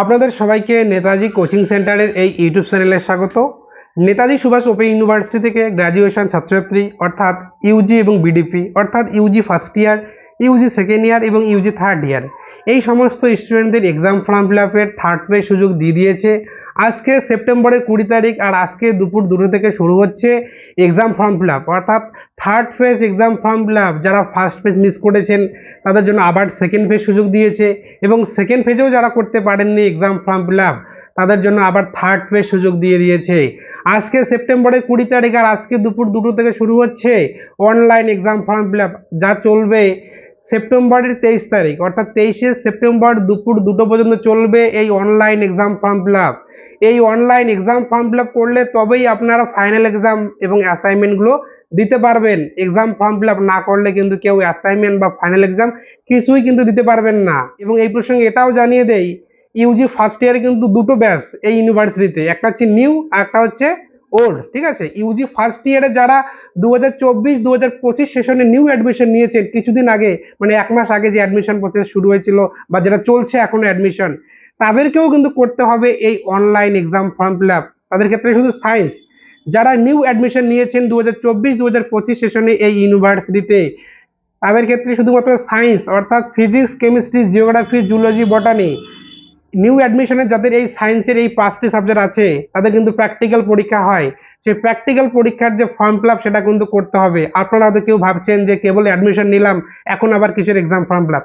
আপনাদের সবাইকে নেতাজি কোচিং সেন্টারের এই ইউটিউব চ্যানেলে স্বাগত। নেতাজি সুভাষ ওপেন ইউনিভার্সিটি থেকে গ্র্যাজুয়েশন ছাত্রছাত্রী, অর্থাৎ ইউজি এবং বিডিপি, অর্থাৎ UG first year, UG second year এবং ইউজি থার্ড ইয়ার। এই সমস্ত স্টুডেন্টদের এক্সাম ফর্ম ফিল আপের থার্ড পে সুযোগ দিয়ে দিয়েছে। আজকে সেপ্টেম্বরের কুড়ি তারিখ আর আজকে দুপুর দুটো থেকে শুরু হচ্ছে এক্সাম ফর্ম ফিল আপ অর্থাৎ third phase exam form fill up যারা ফার্স্ট ফেজ মিস করেছেন, তাদের জন্য আবার সেকেন্ড ফেজ সুযোগ দিয়েছে এবং সেকেন্ড ফেজেও যারা করতে পারেননি এক্সাম ফর্ম ফিল আপ তাদের জন্য আবার থার্ড ফেজ সুযোগ দিয়ে দিয়েছে। আজকে সেপ্টেম্বরের কুড়ি তারিখ আর আজকে দুপুর দুটো থেকে শুরু হচ্ছে online exam form fill up যা চলবে সেপ্টেম্বরের তেইশ তারিখ, অর্থাৎ তেইশে সেপ্টেম্বর দুপুর দুটো পর্যন্ত চলবে এই অনলাইন এক্সাম ফর্ম ফিল এই অনলাইন এক্সাম ফর্ম ফিল করলে তবেই আপনারা ফাইনাল এক্সাম এবং অ্যাসাইনমেন্টগুলো দিতে পারবেন। এক্সাম ফর্ম ফিল না করলে কিন্তু কেউ অ্যাসাইনমেন্ট বা ফাইনাল এক্সাম কিছুই কিন্তু দিতে পারবেন না। এবং এই প্রসঙ্গে এটাও জানিয়ে দেই ইউজি ফার্স্ট ইয়ারে কিন্তু দুটো ব্যাচ এই ইউনিভার্সিটিতে একটা হচ্ছে নিউ আর একটা হচ্ছে ওল্ড ঠিক আছে? ইউজি ফার্স্ট ইয়ারে যারা দু হাজার চব্বিশ দু হাজার পঁচিশ সেশনে নিউ অ্যাডমিশন নিয়েছেন, কিছুদিন আগে মানে এক মাস আগে যে অ্যাডমিশন প্রসেস শুরু হয়েছিল বা যেটা চলছে এখনও অ্যাডমিশন তাদেরকেও কিন্তু করতে হবে এই online exam form fill up তাদের ক্ষেত্রে শুধু সায়েন্স যারা নিউ অ্যাডমিশন নিয়েছেন দু হাজার চব্বিশ দু হাজার পঁচিশ সেশনে এই ইউনিভার্সিটিতে তাদের ক্ষেত্রে শুধুমাত্র সায়েন্স অর্থাৎ physics chemistry geography zoology botany new অ্যাডমিশনে যাদের এই সায়েন্সের এই পাঁচটি সাবজেক্ট আছে, তাদের কিন্তু প্র্যাকটিক্যাল পরীক্ষা হয়। সেই প্র্যাকটিক্যাল পরীক্ষার যে ফর্ম ফিল সেটা কিন্তু করতে হবে। আপনারা হয়তো কেউ ভাবছেন যে কেবল অ্যাডমিশন নিলাম, এখন আবার কিসের এক্সাম ফর্ম ফিল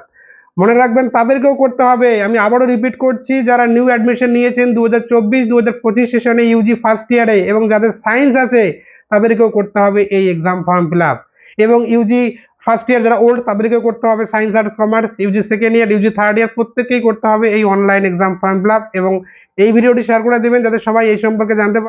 মনে রাখবেন তাদেরকেও করতে হবে। আমি আবারও রিপিট করছি, যারা নিউ অ্যাডমিশন নিয়েছেন দু হাজার চব্বিশ দু হাজার পঁচিশ সেশনে ইউজি ফার্স্ট ইয়ারে এবং যাদের সায়েন্স আছে, তাদেরকেও করতে হবে এই এক্সাম ফর্ম ফিল এবং ইউজি ফার্স্ট ইয়ার যারা ওল্ড তাদেরকেও করতে হবে science arts commerce UG second year UG third year প্রত্যেককেই করতে হবে এই অনলাইন এক্সাম ফর্ম ফিল এবং এই ভিডিওটি শেয়ার করে দেবেন যাতে সবাই এই সম্পর্কে জানতে